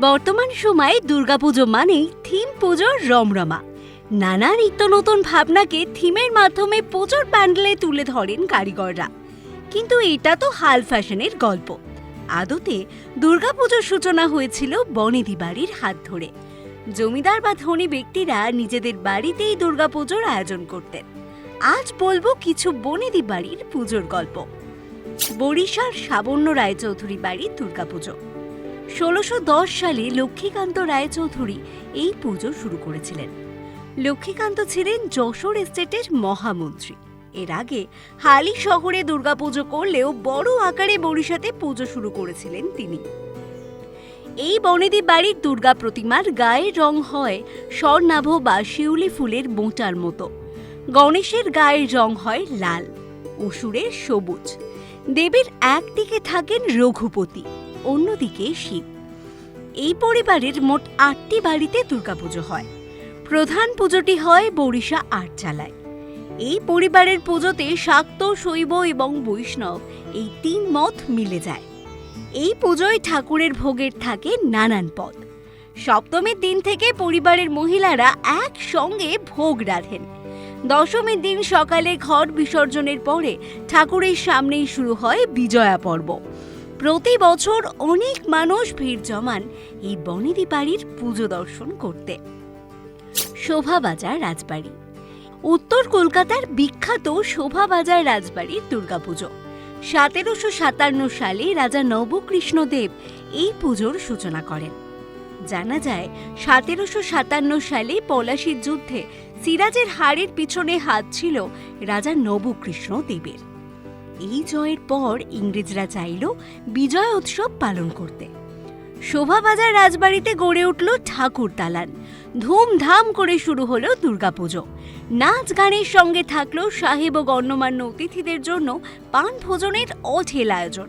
বর্তমান সময়ে দুর্গাপুজো মানেই থিম পুজোর রমরমা। নানা নিত্য নতুন ভাবনাকে থিমের মাধ্যমে পুজোর প্যান্ডেলে তুলে ধরেন কারিগররা। কিন্তু এটা তো হাল ফ্যাশনের গল্প। আদতে দুর্গাপুজোর সূচনা হয়েছিল বনেদি বাড়ির হাত ধরে। জমিদার বা ধনী ব্যক্তিরা নিজেদের বাড়িতেই দুর্গাপুজোর আয়োজন করতেন। আজ বলব কিছু বনেদি বাড়ির পুজোর গল্প। বরিশার সাবন্য রায়চৌধুরী বাড়ির দুর্গাপুজো। ষোলোশো সালে লক্ষ্মীকান্ত রায়চৌধুরী এই পুজো শুরু করেছিলেন। লক্ষ্মীকান্ত ছিলেন যশোর এস্টেটের মহামন্ত্রী। এর আগে হালি শহরে দুর্গাপুজো করলেও বড় আকারে বরিশাতে পুজো শুরু করেছিলেন তিনি। এই বনেদি বাড়ির দুর্গা প্রতিমার গায়ের রং হয় স্বর্ণাভ বা শিউলি ফুলের বোঁটার মতো। গণেশের গায়ের রং হয় লাল, অসুরের সবুজ। দেবীর একদিকে থাকেন রঘুপতি। অন্যদিকে শিব। এই পরিবারের মোট আটটি বাড়িতে দুর্গাপুজো হয়। প্রধান পুজোটি হয় বরিশা আটচালায়। এই পরিবারের পুজোতে শাক্ত, শৈব এবং বৈষ্ণব এই তিন মত মিলে যায়। এই পুজোয় ঠাকুরের ভোগের থাকে নানান পদ। সপ্তমীর দিন থেকে পরিবারের মহিলারা একসঙ্গে ভোগ রাধেন। দশমীর দিন সকালে ঘট বিসর্জনের পরে ঠাকুরের সামনেই শুরু হয় বিজয়া পর্ব। প্রতি বছর অনেক মানুষ ভিড় জমান এই বনেদি বাড়ির পুজো দর্শন করতে। শোভাবাজার রাজবাড়ি। উত্তর কলকাতার বিখ্যাত শোভাবাজার রাজবাড়ির দুর্গাপুজো। সতেরোশো সাতান্ন সালে রাজা নবকৃষ্ণদেব এই পুজোর সূচনা করেন। জানা যায়, সতেরোশো সাতান্ন সালে পলাশির যুদ্ধে সিরাজের হাড়ের পিছনে হাত ছিল রাজা নবকৃষ্ণ দেবের। এই জয়ের পর ইংরেজরা চাইল বিজয় উৎসব পালন করতে। শোভাবাজার রাজবাড়িতে গড়ে উঠল ঠাকুর দালান। ধুমধাম করে শুরু হলো দুর্গাপুজো। নাচ গানের সঙ্গে থাকল সাহেব ও গণ্যমান্য অতিথিদের জন্য পান ভোজনের অঢেল আয়োজন।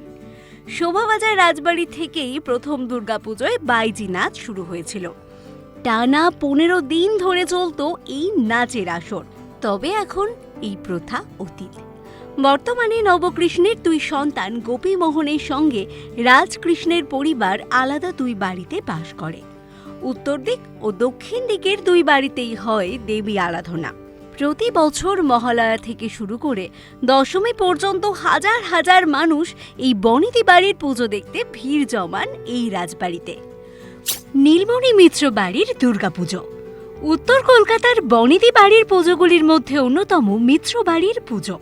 শোভাবাজার রাজবাড়ি থেকেই প্রথম দুর্গাপুজোয় বাইজি নাচ শুরু হয়েছিল। টানা পনেরো দিন ধরে চলতো এই নাচের আসর। তবে এখন এই প্রথা অতীত। বর্তমানে নবকৃষ্ণের দুই সন্তান গোপীমোহনের সঙ্গে রাজকৃষ্ণের পরিবার আলাদা দুই বাড়িতে বাস করে। উত্তর দিক ও দক্ষিণ দিকের দুই বাড়িতেই হয় দেবী আরাধনা। প্রতি বছর মহালয়া থেকে শুরু করে দশমী পর্যন্ত হাজার হাজার মানুষ এই বনেদি বাড়ির পুজো দেখতে ভিড় জমান এই রাজবাড়িতে। নীলমণি মিত্র বাড়ির দুর্গাপুজো। উত্তর কলকাতার বনেদি বাড়ির পুজোগুলির মধ্যে অন্যতম মিত্র বাড়ির পুজো।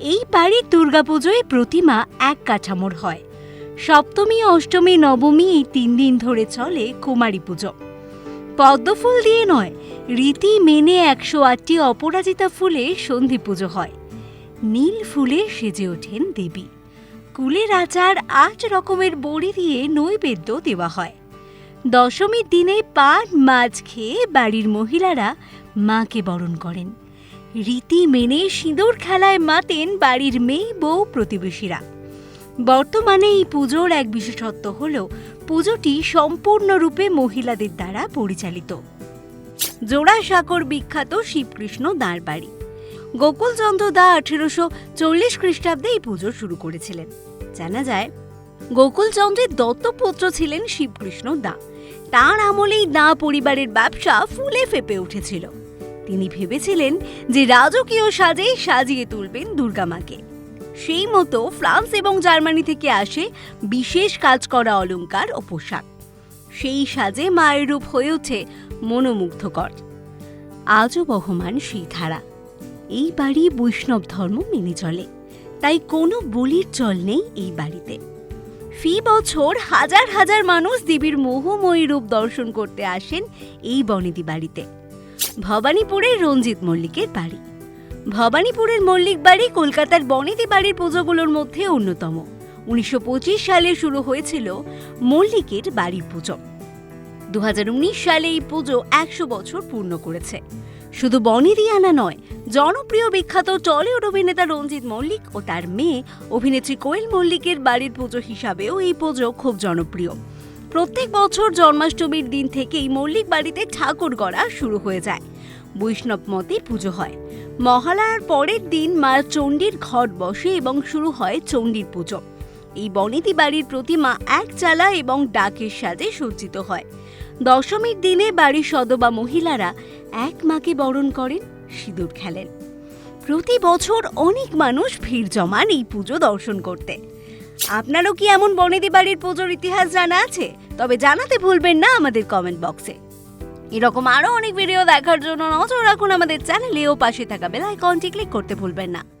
এই বাড়ির দুর্গাপুজোয় প্রতিমা এক কাঠামোর হয়। সপ্তমী, অষ্টমী, নবমী এই তিন দিন ধরে চলে কুমারী পুজো। পদ্মফুল দিয়ে নয়, রীতি মেনে একশো আটটি অপরাজিতা ফুলে সন্ধি পুজো হয়। নীল ফুলে সেজে ওঠেন দেবী। কুলের আচার আট রকমের বড়ি দিয়ে নৈবেদ্য দেওয়া হয়। দশমীর দিনে পান মাছ খেয়ে বাড়ির মহিলারা মাকে বরণ করেন। রীতি মেনে সিঁদুর খেলায় মাতেন বাড়ির মেয়ে বউ প্রতিবেশীরা। বর্তমানে এই পুজোর এক বিশেষত্ব হল, পুজোটি সম্পূর্ণরূপে মহিলাদের দ্বারা পরিচালিত। জোড়াসাঁকর বিখ্যাত শিবকৃষ্ণ দাঁড় বাড়ি গোকুলচন্দ্র দা আঠেরোশো চল্লিশ খ্রিস্টাব্দে এই পুজো শুরু করেছিলেন। জানা যায়, গোকুলচন্দ্রের দত্তপুত্র ছিলেন শিবকৃষ্ণ দা। তাঁর আমলেই দা পরিবারের ব্যবসা ফুলে ফেপে উঠেছিল। তিনি ভেবেছিলেন যে রাজকীয় সাজে সাজিয়ে তুলবেন দুর্গামাকে সেই মতো ফ্রান্স এবং জার্মানি থেকে আসে বিশেষ কাজ করা অলংকার ও পোশাক। সেই সাজে মায়ের রূপ হয়ে ওঠে মনোমুগ্ধকর। আজও বহমান সেই ধারা। এই বাড়ি বৈষ্ণব ধর্ম মেনে চলে। তাই কোনো বলির চল নেই এই বাড়িতে। ফি বছর হাজার হাজার মানুষ দেবীর মোহময়ী রূপ দর্শন করতে আসেন এই বনেদি বাড়িতে। ভবানীপুরের রঞ্জিত মল্লিকের বাড়ি। ভবানীপুরের মল্লিক বাড়ি কলকাতার বনেদি বাড়ির পুজোগুলোর মধ্যে অন্যতম। উনিশশো পঁচিশ সালে শুরু হয়েছিল মল্লিকের বাড়ির পুজো। দুহাজার উনিশ সালে এই পুজো একশো বছর পূর্ণ করেছে। শুধু বনেদিয়ানা নয়, জনপ্রিয় বিখ্যাত টলিউড অভিনেতা রঞ্জিত মল্লিক ও তার মেয়ে অভিনেত্রী কোয়েল মল্লিকের বাড়ির পুজো হিসাবেও এই পুজো খুব জনপ্রিয়। প্রত্যেক বছর জন্মাষ্টমীর দিন থেকেই মল্লিক বাড়িতে ঠাকুর গড়া শুরু হয়ে যায়। বৈষ্ণব মতে পুজো হয়। মহালয়ার পরের দিন মা চণ্ডীর ঘট বসে এবং শুরু হয় চণ্ডীর পুজো। এই বনেদি বাড়ির প্রতিমা এক চালা এবং ডাকের সাজে সজ্জিত হয়। দশমীর দিনে বাড়ির সদবা মহিলারা এক মাকে বরণ করেন, সিঁদুর খেলেন। প্রতি বছর অনেক মানুষ ভিড় জমান এই পুজো দর্শন করতে। আপনারও কি এমন বনেদি বাড়ির পুজোর ইতিহাস জানা আছে? তবে জানাতে ভুলবেন না আমাদের কমেন্ট বক্সে এরকম আরও অনেক ভিডিও দেখার জন্য নজর রাখুন আমাদের চ্যানেলে ও পাশে থাকা বেল আইকনটি ক্লিক করতে ভুলবেন না।